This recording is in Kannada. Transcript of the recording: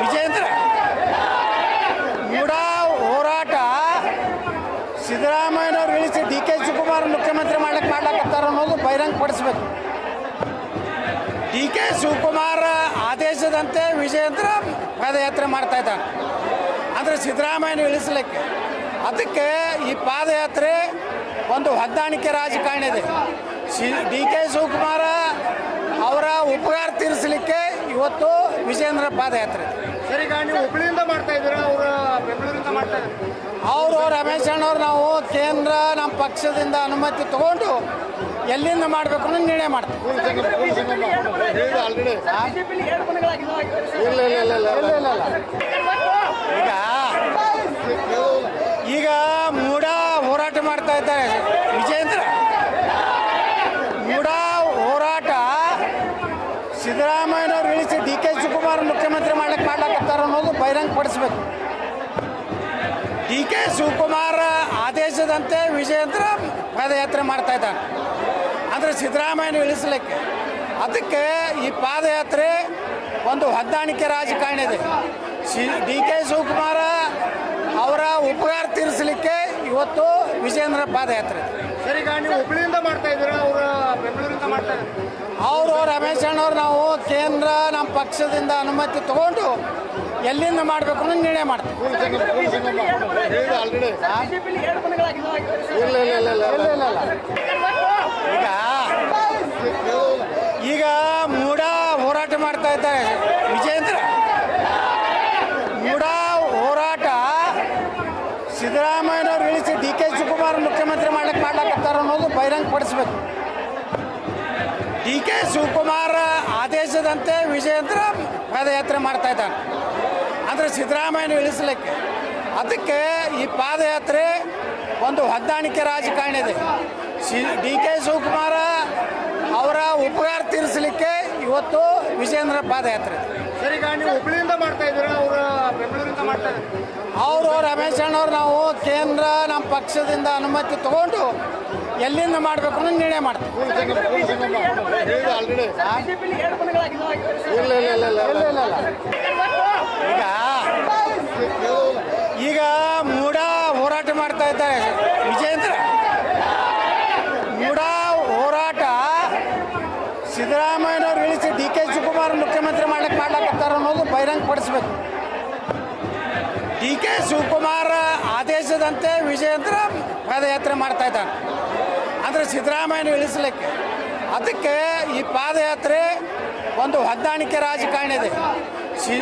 ವಿಜೇಂದ್ರ ಮೂಡ ಹೋರಾಟ ಸಿದ್ದರಾಮಯ್ಯನವ್ರು ಇಳಿಸಿ ಡಿ ಕೆ ಶಿವಕುಮಾರ್ ಮುಖ್ಯಮಂತ್ರಿ ಮಾಡ್ಲಿಕ್ಕೆ ಮಾಡ್ಲಾಕತ್ತಾರ ಅನ್ನೋದು ಬಹಿರಂಗ ಪಡಿಸ್ಬೇಕು. ಡಿ ಕೆ ಶಿವಕುಮಾರ್ ಆದೇಶದಂತೆ ವಿಜಯೇಂದ್ರ ಪಾದಯಾತ್ರೆ ಮಾಡ್ತಾ ಇದ್ದಾನೆ. ಅಂದ್ರೆ ಸಿದ್ದರಾಮಯ್ಯನ ಇಳಿಸ್ಲಿಕ್ಕೆ ಅದಕ್ಕೆ ಈ ಪಾದಯಾತ್ರೆ ಒಂದು ಹೊಂದಾಣಿಕೆ ರಾಜಕಾರಣ ಇದೆ. ಡಿ ಕೆ ಶಿವಕುಮಾರ ಅವರ ಉಪಕಾರ ತೀರಿಸಲಿಕ್ಕೆ ಇವತ್ತು ವಿಜಯೇಂದ್ರ ಪಾದಯಾತ್ರೆ. ಸರಿಗ ನೀವು ಹುಬ್ಳಿಯಿಂದ ಮಾಡ್ತಾ ಇದ್ದೀರಾ? ಅವರು ಬೆಂಗಳೂರಿಂದ ಮಾಡ್ತಾ ಇದ್ದಾರೆ. ಅವರು ರಮೇಶ್ ಅಣ್ಣವ್ರು ನಾವು ಕೇಂದ್ರ ನಮ್ಮ ಪಕ್ಷದಿಂದ ಅನುಮತಿ ತಗೊಂಡು ಎಲ್ಲಿಂದ ಮಾಡಬೇಕು ಅನ್ನೋ ನಿರ್ಣಯ ಮಾಡ್ತೀವಿ. ಇಲ್ಲ ಇಲ್ಲ ಇಲ್ಲ ಇಲ್ಲ ಇಲ್ಲ. ಇಲ್ಲ ಇಲ್ಲ ಈಗ ಈಗ ಮೂಡ ಹೋರಾಟ ಮಾಡ್ತಾ ಇದ್ದಾರೆ. ವಿಜೇಂದ್ರ ಮೂಡ ಹೋರಾಟ ಇಳಿಸಿ ಡಿ ಕೆ ಶಿವಕುಮಾರ್ ಮುಖ್ಯಮಂತ್ರಿ ಮಾಡ್ಲಿಕ್ಕೆ ಮಾಡ್ಲಾಕತ್ತಾರ ಅನ್ನೋದು ಬಹಿರಂಗಪಡಿಸ್ಬೇಕು ಡಿ ಕೆ ಶಿವಕುಮಾರ್ ಆದೇಶದಂತೆ ವಿಜಯೇಂದ್ರ ಪಾದಯಾತ್ರೆ ಮಾಡ್ತಾ ಇದ್ದಾನೆ. ಅಂದರೆ ಸಿದ್ದರಾಮಯ್ಯನ ಇಳಿಸಲಿಕ್ಕೆ. ಅದಕ್ಕೆ ಈ ಪಾದಯಾತ್ರೆ ಒಂದು ಹೊಂದಾಣಿಕೆ ರಾಜಕಾರಣ ಇದೆ. ಡಿ ಕೆ ಶಿವಕುಮಾರ ಅವರ ಉಪಕಾರ ತೀರಿಸಲಿಕ್ಕೆ ಇವತ್ತು ವಿಜೇಂದ್ರ ಪಾದಯಾತ್ರೆ. ಸರ್ ಈಗ ನೀವು ಹುಬ್ಳಿಯಿಂದ ಮಾಡ್ತಾ ಇದ್ದೀರಾ? ಅವರು ಬೆಂಗಳೂರಿಂದ ಮಾಡ್ತಾ ಅವರು ರಮೇಶ್ ಅಣ್ಣವ್ರು ನಾವು ಕೇಂದ್ರ ನಮ್ಮ ಪಕ್ಷದಿಂದ ಅನುಮತಿ ತಗೊಂಡು ಎಲ್ಲಿಂದ ಮಾಡಬೇಕು ಅನ್ನೋ ನಿರ್ಣಯ ಮಾಡ್ತೀವಿ. ಇಲ್ಲ ಇಲ್ಲ. ಇಲ್ಲ ಇಲ್ಲ ಇಲ್ಲ. ಈಗ ಮೂಡ ಹೋರಾಟ ಮಾಡ್ತಾ ಇದ್ದಾರೆ ವಿಜೇಂದ್ರ ಮೂಡ ಹೋರಾಟ ಸಿದ್ದರಾಮಯ್ಯನವ್ರು ಇಳಿಸಿ ಡಿ ಶಿವಕುಮಾರ್ ಮುಖ್ಯಮಂತ್ರಿ ಮಾಡಕ್ಕೆ ಮಾಡ್ಲಾಕತ್ತಾರ ಅನ್ನೋದು ಬಹಿರಂಗಪಡಿಸ್ಬೇಕು ಡಿ ಕೆ ಶಿವಕುಮಾರ್ ಆದೇಶದಂತೆ ವಿಜಯೇಂದ್ರ ಪಾದಯಾತ್ರೆ ಮಾಡ್ತಾ ಇದ್ದಾನೆ. ಅಂದರೆ ಸಿದ್ದರಾಮಯ್ಯನ ಇಳಿಸಲಿಕ್ಕೆ. ಅದಕ್ಕೆ ಈ ಪಾದಯಾತ್ರೆ ಒಂದು ಹೊಂದಾಣಿಕೆ ರಾಜಕಾರಣ ಇದೆ. ಶಿ ಡಿ ಕೆ ಶಿವಕುಮಾರ ಅವರ ಉಪಕಾರ ತೀರಿಸಲಿಕ್ಕೆ ಇವತ್ತು ವಿಜಯೇಂದ್ರ ಪಾದಯಾತ್ರೆ. ಹುಬ್ಳಿಯಿಂದ ಮಾಡ್ತಾ ಇದ್ದೀರಾ? ಅವರು ಬೆಂಗಳೂರಿಂದ ಮಾಡ್ತಾ ಇದ್ದಾರೆ? ಅವರು ರಮೇಶ್ ಅಣ್ಣವ್ರು ನಾವು ಕೇಂದ್ರ ಪಕ್ಷದಿಂದ ಅನುಮತಿ ತಗೊಂಡು ಎಲ್ಲಿಂದ ಮಾಡಬೇಕು ಅನ್ನೋ ನಿರ್ಣಯ ಮಾಡ್ತೀವಿ. ಇಲ್ಲ ಇಲ್ಲ ಇಲ್ಲ ಇಲ್ಲ ಇಲ್ಲ ಈಗ ಈಗ ಮೂಡ ಹೋರಾಟ ಮಾಡ್ತಾ ಇದ್ದಾರೆ ವಿಜೇಂದ್ರ ಮೂಡ ಹೋರಾಟ ಸಿದ್ದರಾಮಯ್ಯನವ್ರು ಇಳಿಸಿ ಡಿ ಕೆ ಶಿವಕುಮಾರ್ ಮುಖ್ಯಮಂತ್ರಿ ಮಾಡ್ಲಿಕ್ಕೆ ಮಾಡ್ಲಾಕತ್ತಾರ ಅನ್ನೋದು ಬಹಿರಂಗಪಡಿಸ್ಬೇಕು. ಡಿ ಕೆ ಶಿವಕುಮಾರ್ ಆದೇಶದಂತೆ ವಿಜಯೇಂದ್ರ ಪಾದಯಾತ್ರೆ ಮಾಡ್ತಾ ಇದ್ದಾನೆ. ಅಂದರೆ ಸಿದ್ದರಾಮಯ್ಯನ ಇಳಿಸಲಿಕ್ಕೆ. ಅದಕ್ಕೆ ಈ ಪಾದಯಾತ್ರೆ ಒಂದು ಹೊಂದಾಣಿಕೆ ರಾಜಕಾರಣ ಇದೆ. ಶಿ